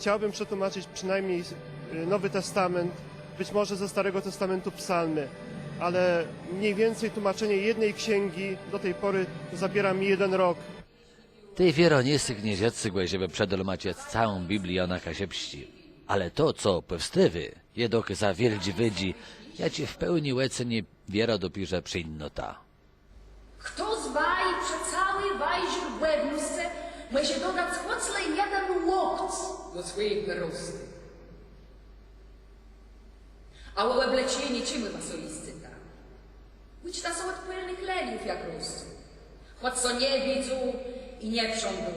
chciałbym przetłumaczyć przynajmniej y, Nowy Testament, być może ze Starego Testamentu psalmy, ale mniej więcej tłumaczenie jednej księgi do tej pory zabiera mi jeden rok. Tej wieronicy gniezieccy żeby przedolmacie całą Biblię na kasiepści. Ale to, co powstywy, jedok za wierdzi wydzi, ja ci w pełni łecenie wiera dopisze przyinnota. Kto z baj prze cały bajziur błędnusce, my się dodać до своїх берости. А у облеченні чим ви масолісците? Łyć ta są od pylnych leniów jak rosną. Choć co nie widzą i nie prządą.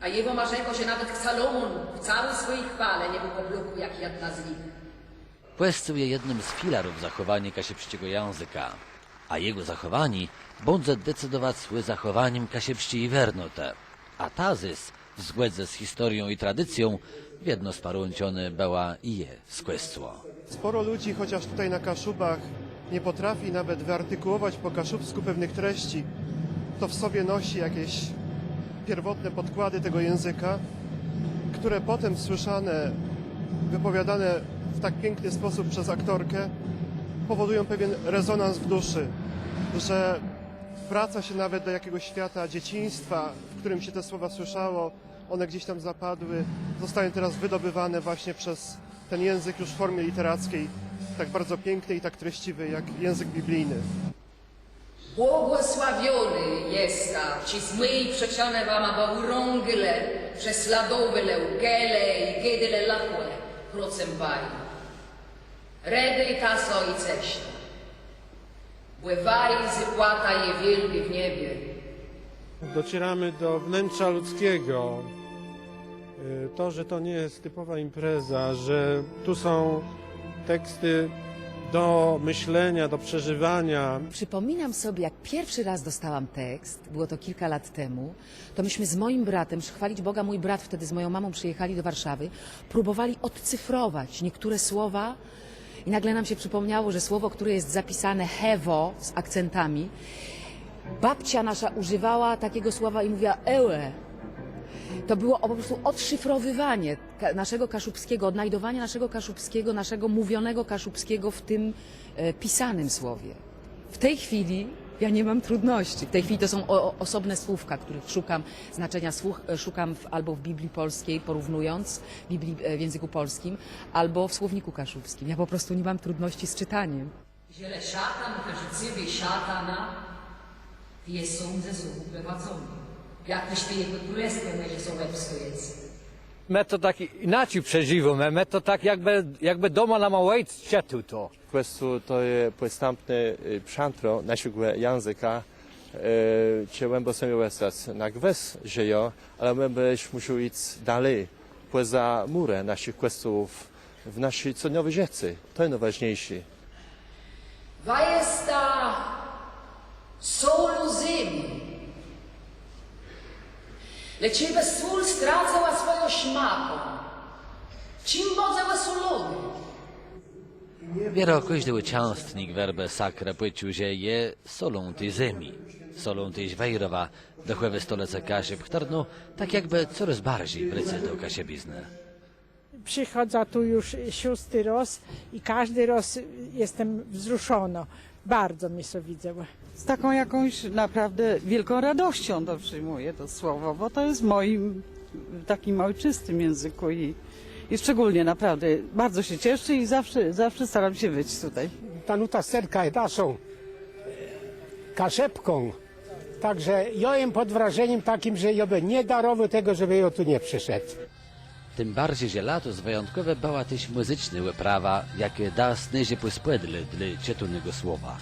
A jego marzeko się nawet Salomon w całej swojej chwale nie był pobloku jak jedna z nich. Płescył je jednym z filarów zachowania kasiepściego języka, a jego zachowani bądź decydować zły zachowaniem kasiepści i wernotę. A tazys, w zgłędze z historią i tradycją, w jedno sparłącione była i je skwestło. Sporo ludzi, chociaż tutaj na Kaszubach, nie potrafi nawet wyartykułować po kaszubsku pewnych treści. To w sobie nosi jakieś pierwotne podkłady tego języka, które potem słyszane, wypowiadane w tak piękny sposób przez aktorkę, powodują pewien rezonans w duszy, że wraca się nawet do jakiegoś świata dzieciństwa, w którym się te słowa słyszało, one gdzieś tam zapadły, zostają teraz wydobywane właśnie przez ten język już w formie literackiej, tak bardzo piękny i tak treściwy jak język biblijny. Błogosławiony jest ta, ci zmyj przecione wam baurągyle, prześladowyle ugele i gedyle lachłe, procem baj. Redy i taso i ceśna. Bływaj zypłata je wielkie w niebie. Docieramy do wnętrza ludzkiego. Y, To, że to nie jest typowa impreza, że tu są teksty do myślenia, do przeżywania. Przypominam sobie, jak pierwszy raz dostałam tekst, było to kilka lat temu, to myśmy z moim bratem, chwalić Boga, mój brat wtedy z moją mamą przyjechali do Warszawy, próbowali odcyfrować niektóre słowa i nagle nam się przypomniało, że słowo, które jest zapisane hewo z akcentami, babcia nasza używała takiego słowa i mówiła ełe. To było po prostu odszyfrowywanie naszego kaszubskiego, odnajdowanie naszego kaszubskiego, naszego mówionego kaszubskiego w tym e, pisanym słowie. W tej chwili ja nie mam trudności. W tej chwili to są o, osobne słówka, których szukam, znaczenia słów, e, szukam w, albo w Biblii Polskiej, porównując Biblii e, w języku polskim, albo w słowniku kaszubskim. Ja po prostu nie mam trudności z czytaniem. Szatan, cybie szatana, je sądze są uprowadzone. Jak jego królestwo, są. My to tak inaczej przeżywamy, my to tak jakby, jakby doma na małej czetu to. Questo to je podstępne y, przantro naszego języka. Chciałem sobie łesać na gwes żyją, ale my byśmy musieli iść dalej, poza murę naszych questów w naszej codziennej rzeczy. To jest najważniejsze. Vajesta solu ziemi. Lecz ciebie sól stracała swoją szmatą. Czym bodzała solony? Wiero koźdeły ciastnik werbę sakra płyciu, że je solą tej ziemi. Solą tej wejrowa, dochłewe stolece kasie pchtarnu, tak jakby coraz bardziej wrycy do kasiebizny. przychodzę tu już szósty raz i każdy raz jestem wzruszona. Bardzo mi się widzę. z taką jakąś naprawdę wielką radością to przyjmuję to słowo, bo to jest w moim takim ojczystym języku i, i szczególnie naprawdę bardzo się cieszę i zawsze, zawsze staram się być tutaj. Tanuta Serka jest naszą kaszepką. Także ja jem pod wrażeniem takim, że ja by nie darował tego, żeby ja tu nie przyszedł. Tym bardziej, że lato z wyjątkowe bała tyś muzyczny wyprawa, jakie da snyzie pospedle dla cietunego słowa.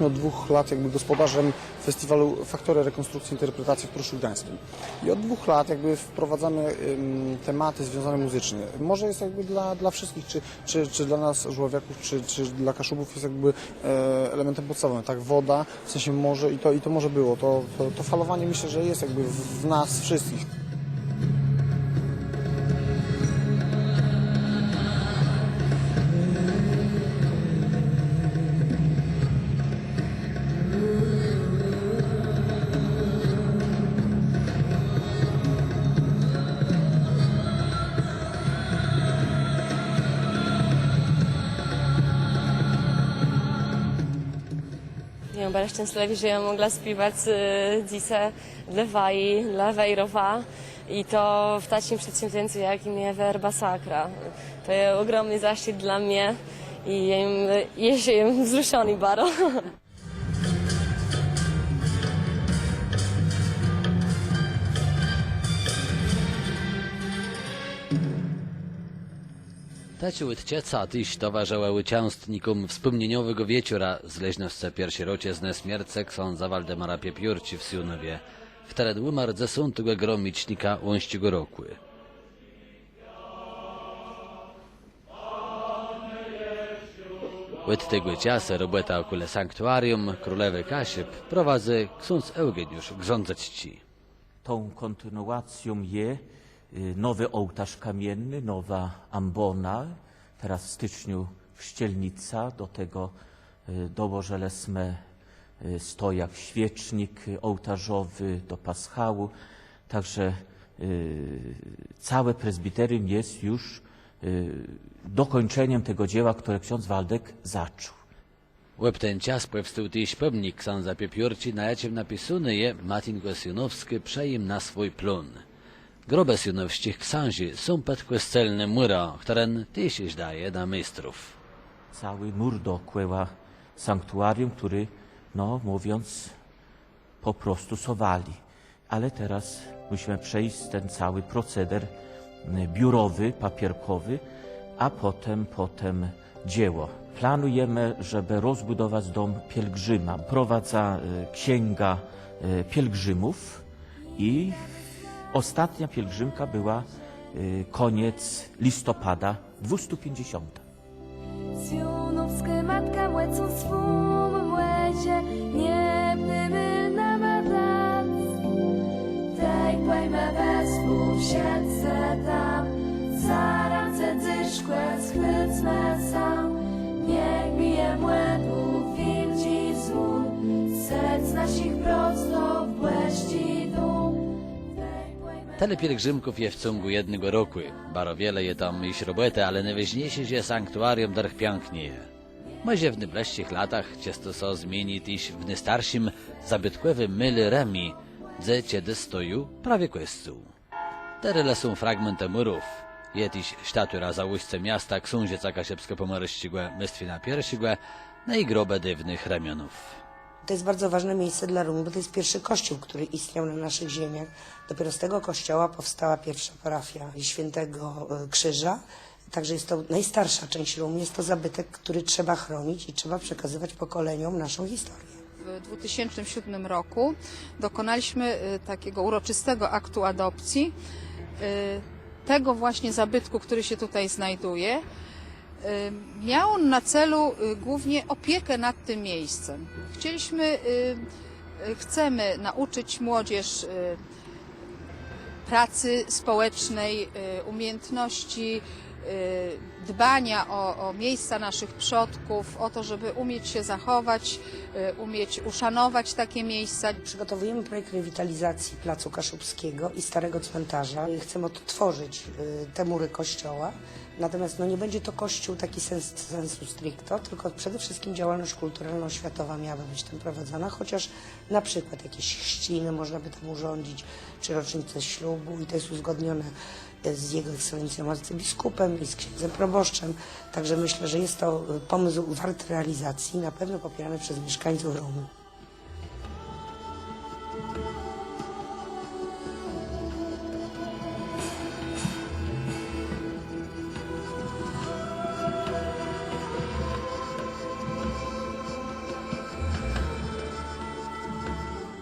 Jesteśmy od dwóch lat jakby gospodarzem festiwalu Faktory Rekonstrukcji Interpretacji w Pruszu Gdańskim. I od dwóch lat jakby wprowadzamy tematy związane muzycznie. Może jest jakby dla, dla wszystkich, czy, czy, czy dla nas żłowiaków, czy, czy dla kaszubów jest jakby e, elementem podstawowym. Tak, woda, w sensie morze i to, i to może było. To, to, to falowanie myślę, że jest jakby w nas wszystkich. Będę szczęśliwa, że ja mogła śpiewać y, dzisiaj dla Wai, i to w takim przedsięwzięciu, jakim jest Werba Sakra. To jest ogromny zaszczyt dla mnie i jestem wzruszony bardzo. Teci łydcieca tyś towarzyła łycianstnikom wspomnieniowego wieczora z leźnosce pierwszej rocie z nesmierce ksiądza Waldemara Piepiórci w Siunowie. Wtedy umarł ze sątego gromicznika łąściego roku. Łyd tego ciasa robota okule sanktuarium królewy Kasiep prowadzi ksiądz Eugeniusz Grządzec Ci. Tą kontynuacją je nowy ołtarz kamienny, nowa ambona, teraz w styczniu Szczelnica, do tego y, dołożelesme y, stojak, świecznik y, ołtarzowy do paschału. Także y, całe prezbiterium jest już y, dokończeniem tego dzieła, które ksiądz Waldek zaczął. Łeb ten czas powstał tyś pomnik księdza Piepiórci, na jaciem napisany je Matin Gosjunowski przeim na swój plon. Groby synowskich księży są pod kościelnym murem, który tyś daje na mistrów. cały mur dookoła sanktuarium, który, no mówiąc, po prostu sowali. Ale teraz musimy przejść ten cały proceder biurowy, papierkowy, a potem, potem dzieło. Planujemy, żeby rozbudować dom pielgrzyma. Prowadza y, księga y, pielgrzymów i ostatnia pielgrzymka była y, koniec listopada 250. Sionowskie matka młecą swym młezie, niebny myl na madac. Daj pojmę wespół, siedzę tam, za ręce dyszkłe, schwycmę sam. Niech bije młedu, wilci złód, serc naszych prosto Tyle pielgrzymków je w ciągu jednego roku. Baro wiele je tam iść roboty, ale najważniejsze, że sanktuarium darch pięknie. Może w najbliższych latach często so zmieni tyś w najstarszym, zabytkowym myli Remi, gdzie kiedy stoju prawie kościół. Teryle są fragmenty murów. Je tyś sztatura za łyżce miasta książęca kasiepsko-pomorszczygłe, mystwina pierwszygłe, no i grobę dywnych ramionów. To jest bardzo ważne miejsce dla Rumu, bo to jest pierwszy kościół, który istniał na naszych ziemiach. Dopiero z tego kościoła powstała pierwsza parafia Świętego e, Krzyża. Także jest to najstarsza część Rumu. Jest to zabytek, który trzeba chronić i trzeba przekazywać pokoleniom naszą historię. W 2007 roku dokonaliśmy y, takiego uroczystego aktu adopcji y, tego właśnie zabytku, który się tutaj znajduje. Miał on na celu y, głównie opiekę nad tym miejscem. Chcieliśmy, y, y, chcemy nauczyć młodzież pracy społecznej, umiejętności dbania o, o miejsca naszych przodków, o to, żeby umieć się zachować, y, umieć uszanować takie miejsca. Przygotowujemy projekt rewitalizacji Placu Kaszubskiego i Starego Cmentarza. Chcemy odtworzyć y, te mury kościoła. Natomiast no, nie będzie to kościół taki sens, sensu stricto, tylko przede wszystkim działalność kulturalno-oświatowa miałaby być tam prowadzona, chociaż na przykład jakieś chrzciny można by tam urządzić, czy rocznicę ślubu i to jest uzgodnione y, z jego ekscelencją arcybiskupem i z księdzem proboszczem. Także myślę, że jest to pomysł wart realizacji, na pewno popierany przez mieszkańców Romu.